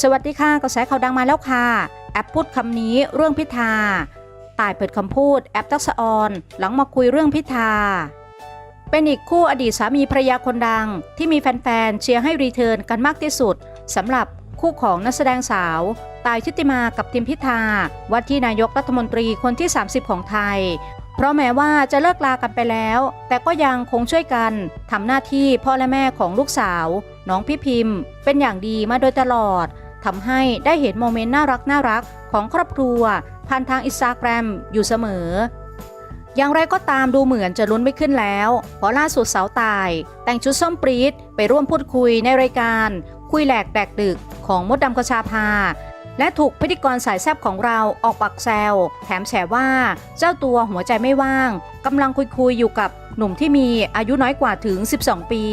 สวัสดีค่ะกระแสข่าวดังมาแล้วค่ะ แอปพูดคำนี้เรื่องพิธา ตายเปิดคำพูดแอปทักษออน หลังมาคุยเรื่องพิธา เป็นอีกคู่อดีตสามีภรรยาคนดัง ที่มีแฟนๆเชียร์ให้รีเทิร์นกันมากที่สุดสำหรับคู่ของนักแสดงสาว ตายชุติมากับทิมพิธาว่าที่นายกรัฐมนตรีคนที่ 30 ของไทย เพราะแม้ว่าจะเลิกลากันไปแล้ว แต่ก็ยังคงช่วยกันทำหน้าที่พ่อและแม่ของลูกสาว น้องพี่พิมพ์ เป็นอย่างดีมาโดยตลอด ทำให้ได้เห็นโมเมนต์น่ารักน่ารักของครอบครัว ผ่านทางอินสตาแกรมอยู่เสมอ อย่างไรก็ตามดูเหมือนจะลุ้นไม่ขึ้นแล้ว เพราะล่าสุดสาวตาย แต่งชุดส้มปรี๊ดไปร่วมพูดคุยในรายการ คุยแหลกแดกดึกของมดดำกระชาพา และถูกพิธีกรสายแซบของเราออกปักแซวแถมแฉว่าเจ้าตัวหัวใจไม่ว่างกำลังคุยคุยอยู่กับหนุ่มที่มีอายุน้อยกว่าถึง 12 ปี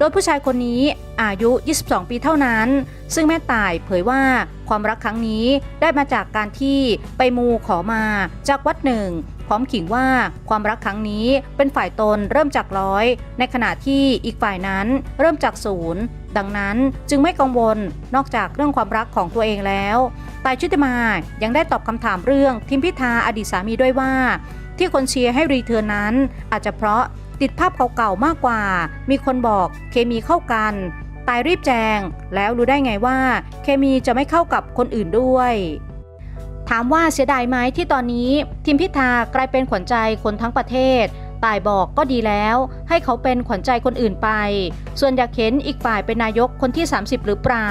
โดยผู้ชายคนนี้อายุ 22 ปีเท่านั้น ซึ่งแม่ต่ายเผยว่าความรักครั้งนี้ได้มาจากการที่ไปมูขอมาจากวัดหนึ่ง พร้อมขิงว่าความรักครั้งนี้เป็นฝ่ายตนเริ่มจากร้อย ในขณะที่อีกฝ่ายนั้นเริ่มจากศูนย์ ดังนั้นจึงไม่กังวลนอกจากเรื่องความรักของตัวเองแล้วตายชุติมายังได้ตอบคำถามเรื่องทิมพิธาอดีตสามีด้วยว่า ที่คนเชียร์ให้รีเทิร์นนั้นอาจจะเพราะ ติดภาพเก่าๆมากกว่า มีคนบอกเคมีเข้ากัน ตายรีบแจง แล้วรู้ได้ไงว่า เคมีจะไม่เข้ากับคนอื่นด้วย ถามว่าเสียดายไหมที่ตอนนี้ ทีมพิธากลายเป็นขวัญใจคนทั้งประเทศตายบอกก็ดีแล้ว ให้เขาเป็นขวัญใจคนอื่นไป ส่วนอยากเห็นอีกฝ่ายเป็นนายกคนที่ 30 หรือเปล่า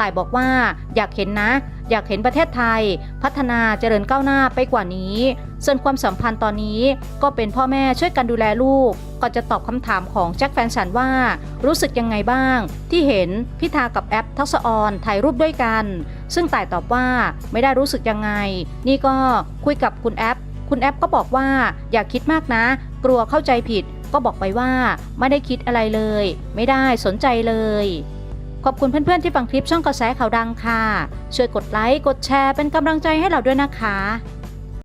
ตายบอกว่าอยากเห็นนะ อยากเห็นประเทศไทย พัฒนาเจริญก้าวหน้าไปกว่านี้ ส่วนความสัมพันธ์ตอนนี้ก็เป็นพ่อแม่ช่วยกันดูแลลูก ก็จะตอบคำถามของแจ็คแฟนฉันว่า รู้สึกยังไงบ้าง ที่เห็นพิธากับแอปทักษออนถ่ายรูปด้วยกัน ซึ่งต่ายตอบว่าไม่ได้รู้สึกยังไง นี่ก็คุยกับคุณแอป คุณแอปก็บอกว่าอย่าคิดมากนะ กลัวเข้าใจผิด ก็บอกไปว่าไม่ได้คิดอะไรเลย ไม่ได้สนใจเลยขอบคุณเพื่อนๆที่ฟังคลิปช่องกระแสข่าวดังค่ะ ช่วยกดไลค์ กดแชร์เป็นกำลังใจให้เราด้วยนะคะ